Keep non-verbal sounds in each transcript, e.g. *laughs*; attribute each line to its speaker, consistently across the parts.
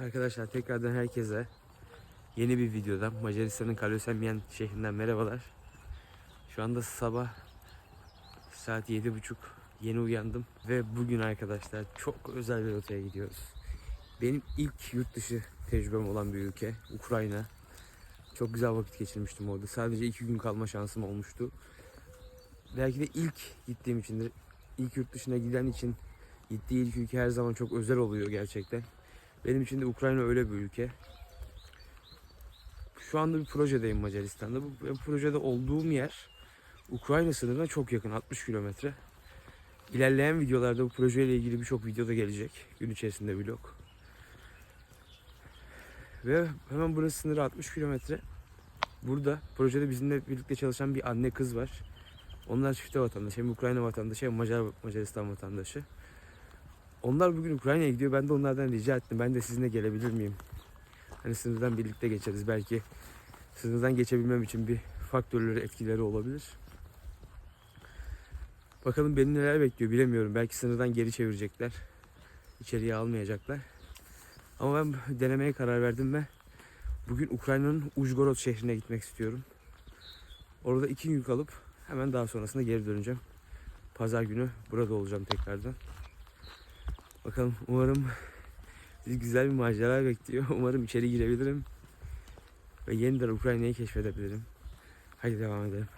Speaker 1: Arkadaşlar tekrardan herkese yeni bir videodan Macaristan'ın Kalosemyen şehrinden merhabalar. Şu anda sabah saat yedi buçuk yeni uyandım ve bugün arkadaşlar çok özel bir rotaya gidiyoruz. Benim ilk yurt dışı tecrübem olan bir ülke Ukrayna. Çok güzel vakit geçirmiştim orada. Sadece iki gün kalma şansım olmuştu. Belki de ilk gittiğim içindir. İlk yurt dışına giden için gittiği ilk ülke her zaman çok özel oluyor gerçekten. Benim için de Ukrayna öyle bir ülke. Şu anda bir projedeyim Macaristan'da. Bu, bu projede olduğum yer Ukrayna sınırına çok yakın 60 kilometre. İlerleyen videolarda bu projeyle ilgili birçok video da gelecek. Gün içerisinde vlog. Ve hemen burası sınırı 60 kilometre. Burada projede bizimle birlikte çalışan bir anne kız var. Onlar çifte vatandaş. Hem Ukrayna vatandaşı hem Macar Macaristan vatandaşı. Onlar bugün Ukrayna'ya gidiyor. Ben de onlardan rica ettim. Ben de sizinle gelebilir miyim? Hani sınırdan birlikte geçeriz. Belki sınırdan geçebilmem için bir faktörleri, etkileri olabilir. Bakalım beni neler bekliyor bilemiyorum. Belki sınırdan geri çevirecekler. İçeriye almayacaklar. Ama ben denemeye karar verdim ve bugün Ukrayna'nın Ujgorod şehrine gitmek istiyorum. Orada iki gün kalıp hemen daha sonrasında geri döneceğim. Pazar günü burada olacağım tekrardan. Bakalım umarım bizi güzel bir macera bekliyor. *laughs* Umarım içeri girebilirim. Ve yeniden Ukrayna'yı keşfedebilirim. Hadi devam edelim.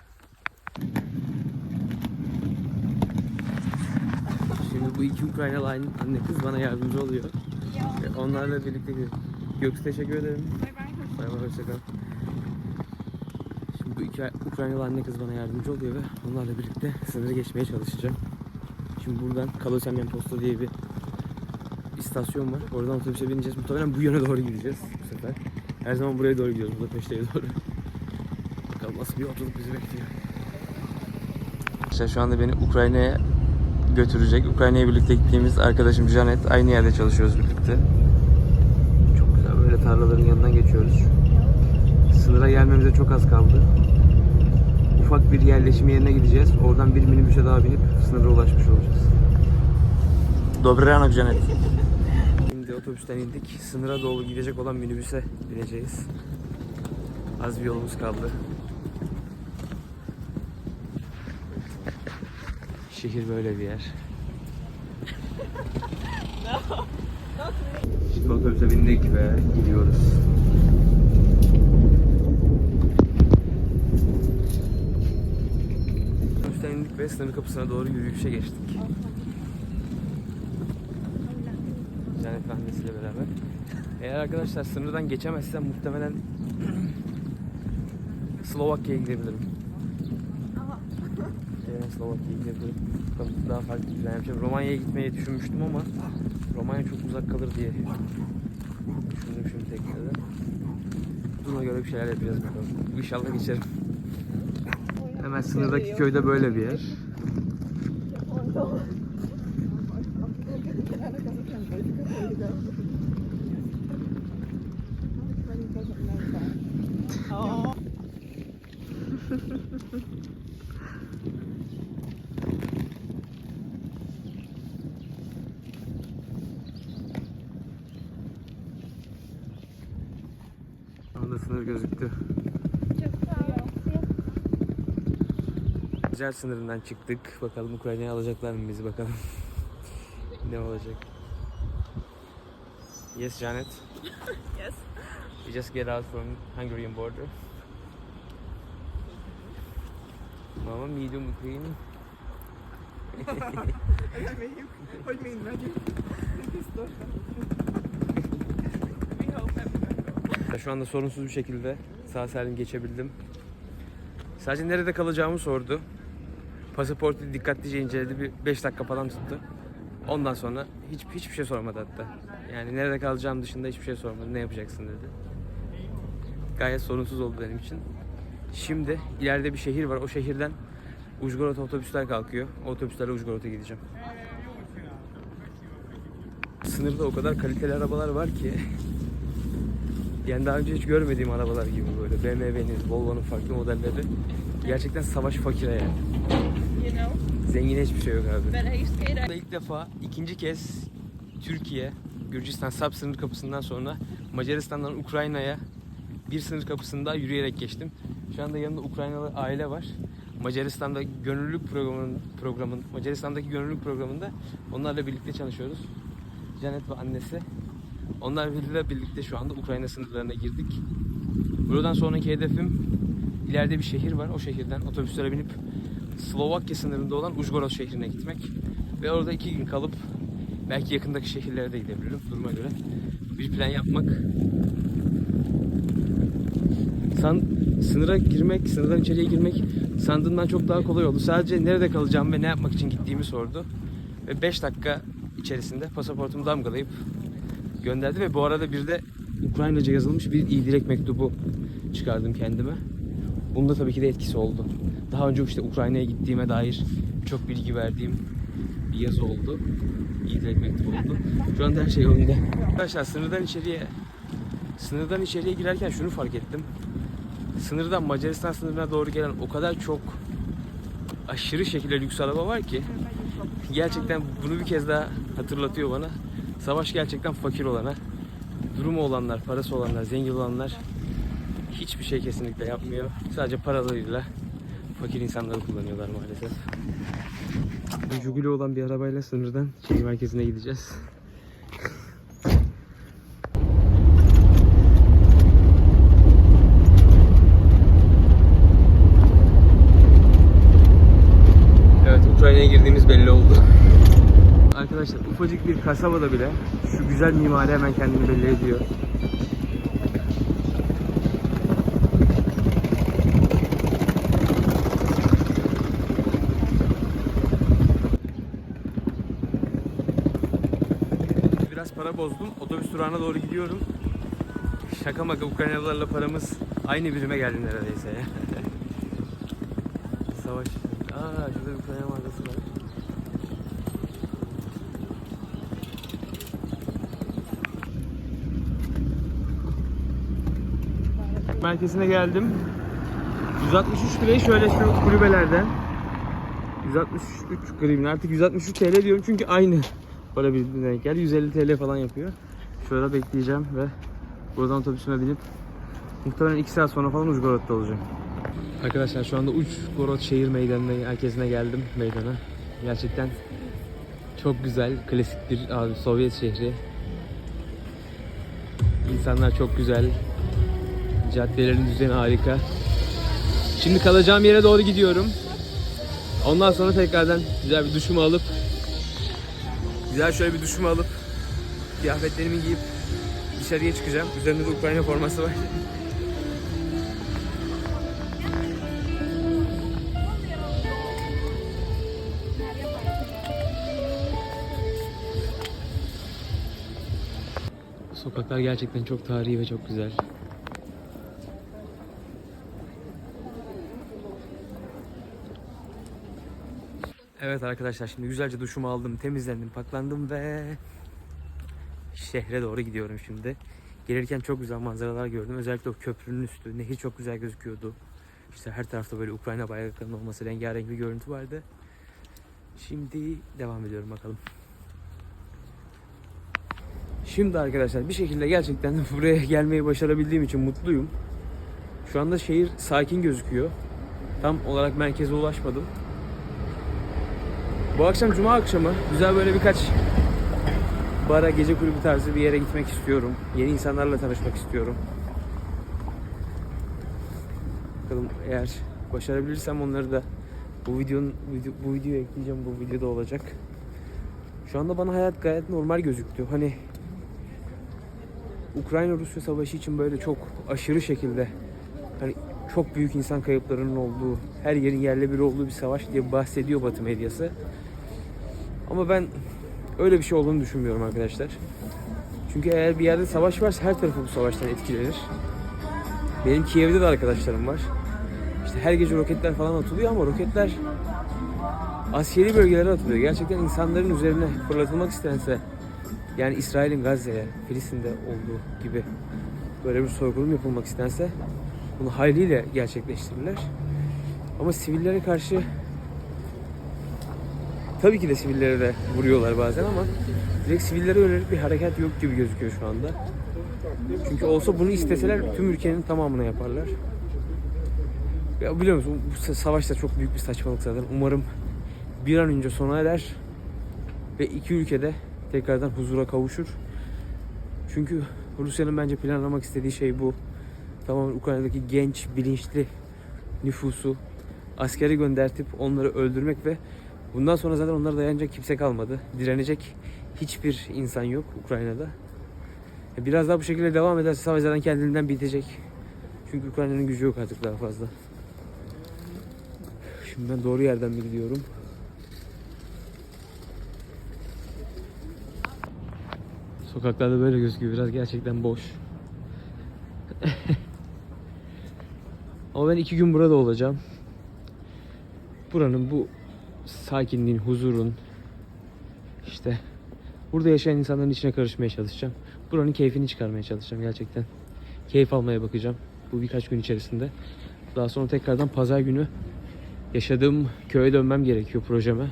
Speaker 1: Şimdi bu iki Ukraynalı aynı anne kız bana yardımcı oluyor. Ve Onlarla birlikte. Göksu teşekkür ederim. Bay bay hoşça kal. Şimdi bu iki Ukraynalı anne kız bana yardımcı oluyor ve onlarla birlikte sınırı geçmeye çalışacağım. Şimdi buradan Kalosemyen Posta diye bir istasyon var. Oradan otobüse bineceğiz. Muhtemelen bu yöne doğru gideceğiz bu sefer. Her zaman buraya doğru gidiyoruz. Budapeşte'ye doğru. Bakalım nasıl bir yolculuk bizi bekliyor. İşte şu anda beni Ukrayna'ya götürecek. Ukrayna'ya birlikte gittiğimiz arkadaşım Janet. Aynı yerde çalışıyoruz birlikte. Çok güzel böyle tarlaların yanından geçiyoruz. Sınıra gelmemize çok az kaldı. Ufak bir yerleşim yerine gideceğiz. Oradan bir minibüse daha binip sınıra ulaşmış olacağız. Dobry ranok Janet. Otobüsten indik. Sınıra doğru gidecek olan minibüse bineceğiz. Az bir yolumuz kaldı. Şehir böyle bir yer. Şimdi otobüse bindik ve gidiyoruz. Otobüsten indik ve sınır kapısına doğru yürüyüşe geçtik. Annesiyle beraber. Eğer arkadaşlar sınırdan geçemezsem muhtemelen *clears throat* Slovakya'ya gidebilirim. Evet, Slovakya'ya gidebilirim. Daha farklı bir plan yapacağım. Romanya'ya gitmeyi düşünmüştüm ama Romanya çok uzak kalır diye düşündüm şimdi teknede. Duruma göre bir şeyler yapacağız bakalım. İnşallah geçerim. Hemen sınırdaki köyde böyle bir yer. Orada sınır gözüktü. Macar sınırından çıktık. Bakalım Ukrayna'ya alacaklar mı bizi bakalım. *laughs* ne olacak? Yes Janet. *laughs*
Speaker 2: Yes.
Speaker 1: We just get out from Hungarian border. Mama medium queen.
Speaker 2: Hogy mind megyünk. Biztos. We hope everyone
Speaker 1: Şu anda sorunsuz bir şekilde sağ salim geçebildim. Sadece nerede kalacağımı sordu. Pasaportu dikkatlice inceledi. Bir 5 dakika falan tuttu. Ondan sonra hiç hiçbir şey sormadı hatta. Yani nerede kalacağım dışında hiçbir şey sormadı. Ne yapacaksın dedi. Gayet sorunsuz oldu benim için. Şimdi ileride bir şehir var. O şehirden Ujgorod otobüsler kalkıyor. O otobüslerle Ujgorod'a gideceğim. Sınırda o kadar kaliteli arabalar var ki *laughs* Yani daha önce hiç görmediğim arabalar gibi böyle. BMW'nin, Volvo'nun farklı modelleri. Gerçekten savaş fakire yani.
Speaker 2: you know.
Speaker 1: Zengine hiçbir şey yok abi.
Speaker 2: Ben Eastgate
Speaker 1: İlk defa ikinci kez Türkiye Gürcistan Sap sınır kapısından sonra Macaristan'dan Ukrayna'ya bir sınır kapısında yürüyerek geçtim. Şu anda yanımda Ukraynalı aile var. Macaristan'da gönüllülük programının programın Macaristan'daki gönüllülük programında onlarla birlikte çalışıyoruz. Janet ve annesi. Onlarla birlikte şu anda Ukrayna sınırlarına girdik. Buradan sonraki hedefim ileride bir şehir var. O şehirden otobüslere binip Slovakya sınırında olan Uzhgorod şehrine gitmek. Ve orada iki gün kalıp belki yakındaki şehirlere de gidebilirim duruma göre. Bir plan yapmak. San, sınıra girmek, sınırdan içeriye girmek sandığımdan çok daha kolay oldu. Sadece nerede kalacağım ve ne yapmak için gittiğimi sordu. Ve 5 dakika içerisinde pasaportumu damgalayıp gönderdi ve bu arada bir de Ukraynaca yazılmış bir iyi dilek mektubu çıkardım kendime. Bunda tabii ki de etkisi oldu. Daha önce işte Ukrayna'ya gittiğime dair çok bilgi verdiğim bir yazı oldu. İyi dilek mektubu oldu. Şu anda her şey yolunda. Arkadaşlar sınırdan içeriye sınırdan içeriye girerken şunu fark ettim. Sınırdan Macaristan sınırına doğru gelen o kadar çok aşırı şekilde lüks araba var ki gerçekten bunu bir kez daha hatırlatıyor bana. Savaş gerçekten fakir olana, durumu olanlar, parası olanlar, zengin olanlar hiçbir şey kesinlikle yapmıyor. Sadece paralarıyla fakir insanları kullanıyorlar maalesef. Juguli olan bir arabayla sınırdan şehir merkezine gideceğiz. Evet Ukrayna'ya girdiğimiz belli oldu. Arkadaşlar ufacık bir kasabada bile şu güzel mimari hemen kendini belli ediyor. Biraz para bozdum. Otobüs durağına doğru gidiyorum. Şaka maka Ukraynalılarla paramız aynı birime geldi neredeyse. *laughs* Savaş. Aa şurada bir Ukrayna mağazası var. Merkezine geldim. 163 lirayı şöyle şu kulübelerden 163 grivin artık 163 TL diyorum çünkü aynı para birbirine denk geldi. 150 TL falan yapıyor. Şurada bekleyeceğim ve buradan otobüsüme binip muhtemelen 2 saat sonra falan Uzgorod'da olacağım. Arkadaşlar şu anda Uzgorod şehir meydanına, merkezine geldim meydana. Gerçekten çok güzel, klasik bir abi Sovyet şehri. İnsanlar çok güzel. Caddelerin düzeni harika. Şimdi kalacağım yere doğru gidiyorum. Ondan sonra tekrardan güzel bir duşumu alıp güzel şöyle bir duşumu alıp kıyafetlerimi giyip dışarıya çıkacağım. Üzerimde de Ukrayna forması var. Sokaklar gerçekten çok tarihi ve çok güzel. Evet arkadaşlar şimdi güzelce duşumu aldım, temizlendim, paklandım ve şehre doğru gidiyorum şimdi. Gelirken çok güzel manzaralar gördüm. Özellikle o köprünün üstü, nehir çok güzel gözüküyordu. İşte her tarafta böyle Ukrayna bayraklarının olması rengarenk bir görüntü vardı. Şimdi devam ediyorum bakalım. Şimdi arkadaşlar bir şekilde gerçekten *laughs* buraya gelmeyi başarabildiğim için mutluyum. Şu anda şehir sakin gözüküyor. Tam olarak merkeze ulaşmadım. Bu akşam cuma akşamı güzel böyle birkaç bara, gece kulübü tarzı bir yere gitmek istiyorum. Yeni insanlarla tanışmak istiyorum. Bakalım eğer başarabilirsem onları da bu videonun video, bu videoya ekleyeceğim. Bu videoda olacak. Şu anda bana hayat gayet normal gözüktü. Hani Ukrayna-Rusya savaşı için böyle çok aşırı şekilde hani çok büyük insan kayıplarının olduğu, her yerin yerle bir olduğu bir savaş diye bahsediyor Batı medyası. Ama ben öyle bir şey olduğunu düşünmüyorum arkadaşlar. Çünkü eğer bir yerde savaş varsa her tarafı bu savaştan etkilenir. Benim Kiev'de de arkadaşlarım var. İşte her gece roketler falan atılıyor ama roketler askeri bölgelere atılıyor. Gerçekten insanların üzerine fırlatılmak istense yani İsrail'in Gazze'ye, Filistin'de olduğu gibi böyle bir soykırım yapılmak istense bunu hayliyle gerçekleştirirler. Ama sivillere karşı tabii ki de sivillere de vuruyorlar bazen ama direkt sivillere yönelik bir hareket yok gibi gözüküyor şu anda. Çünkü olsa bunu isteseler tüm ülkenin tamamına yaparlar. Ya biliyor musun bu sa- savaş da çok büyük bir saçmalık zaten. Umarım bir an önce sona erer ve iki ülkede tekrardan huzura kavuşur. Çünkü Rusya'nın bence planlamak istediği şey bu. Tamamen Ukrayna'daki genç, bilinçli nüfusu askere göndertip onları öldürmek ve bundan sonra zaten onlara dayanacak kimse kalmadı. Direnecek hiçbir insan yok Ukrayna'da. E, Biraz daha bu şekilde devam ederse savaş zaten kendiliğinden bitecek. Çünkü Ukrayna'nın gücü yok artık daha fazla. Şimdi ben doğru yerden mi gidiyorum? Sokaklarda böyle gözüküyor. Biraz gerçekten boş. *laughs* Ama ben iki gün burada olacağım. Buranın bu sakinliğin, huzurun, işte burada yaşayan insanların içine karışmaya çalışacağım. Buranın keyfini çıkarmaya çalışacağım gerçekten. Keyif almaya bakacağım bu birkaç gün içerisinde. Daha sonra tekrardan pazar günü yaşadığım köye dönmem gerekiyor projeme.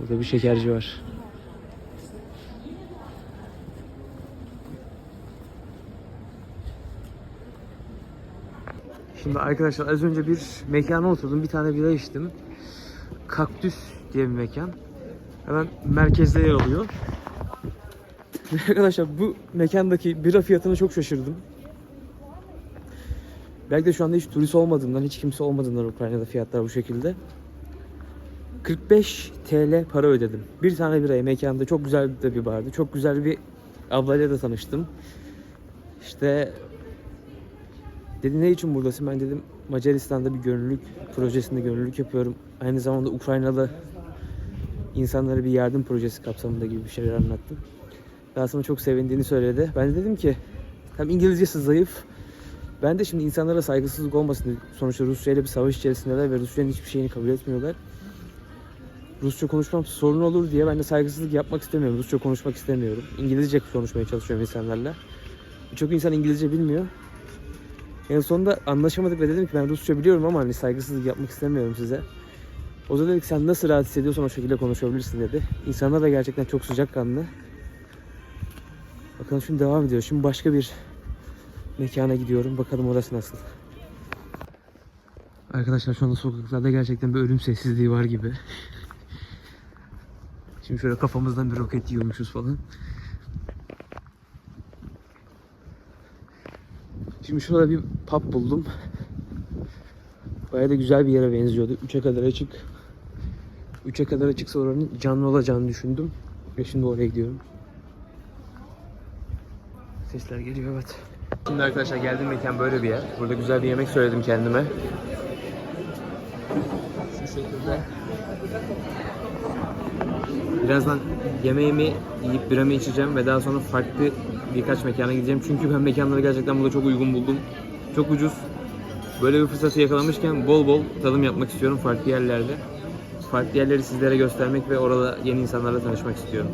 Speaker 1: Burada bir şekerci var. Şimdi arkadaşlar az önce bir mekana oturdum. Bir tane bira içtim. Kaktüs diye bir mekan. Hemen merkezde yer alıyor. *laughs* arkadaşlar bu mekandaki bira fiyatına çok şaşırdım. Belki de şu anda hiç turist olmadığından, hiç kimse olmadığından Ukrayna'da fiyatlar bu şekilde. 45 TL para ödedim. Bir tane biraya mekanda çok güzel de bir bardı. Çok güzel bir ablayla da tanıştım. İşte dedi ne için buradasın? Ben dedim Macaristan'da bir gönüllülük projesinde gönüllülük yapıyorum. Aynı zamanda Ukraynalı insanlara bir yardım projesi kapsamında gibi bir şeyler anlattım. Sonra çok sevindiğini söyledi. Ben de dedim ki hem İngilizcesi zayıf. Ben de şimdi insanlara saygısızlık olmasın. diye- Sonuçta Rusya ile bir savaş içerisindeler ve Rusya'nın hiçbir şeyini kabul etmiyorlar. Rusça konuşmam sorun olur diye ben de saygısızlık yapmak istemiyorum. Rusça konuşmak istemiyorum. İngilizce konuşmaya çalışıyorum insanlarla. Birçok insan İngilizce bilmiyor. En sonunda anlaşamadık ve dedim ki ben Rusça biliyorum ama hani saygısızlık yapmak istemiyorum size. O da dedi ki sen nasıl rahat hissediyorsan o şekilde konuşabilirsin dedi. İnsanlar da gerçekten çok sıcakkanlı. Bakalım şimdi devam ediyor. Şimdi başka bir mekana gidiyorum. Bakalım orası nasıl. Arkadaşlar şu anda sokaklarda gerçekten bir ölüm sessizliği var gibi. Şimdi şöyle kafamızdan bir roket yiyormuşuz falan. Şimdi şurada bir pub buldum. Bayağı da güzel bir yere benziyordu. 3'e kadar açık. 3'e kadar açıksa oranın canlı olacağını düşündüm. Ve şimdi oraya gidiyorum. Sesler geliyor evet. Şimdi arkadaşlar geldiğim mekan böyle bir yer. Burada güzel bir yemek söyledim kendime. Şu şekilde. Birazdan yemeğimi yiyip biramı içeceğim ve daha sonra farklı birkaç mekana gideceğim. Çünkü ben mekanları gerçekten burada çok uygun buldum. Çok ucuz. Böyle bir fırsatı yakalamışken bol bol tadım yapmak istiyorum farklı yerlerde. Farklı yerleri sizlere göstermek ve orada yeni insanlarla tanışmak istiyorum.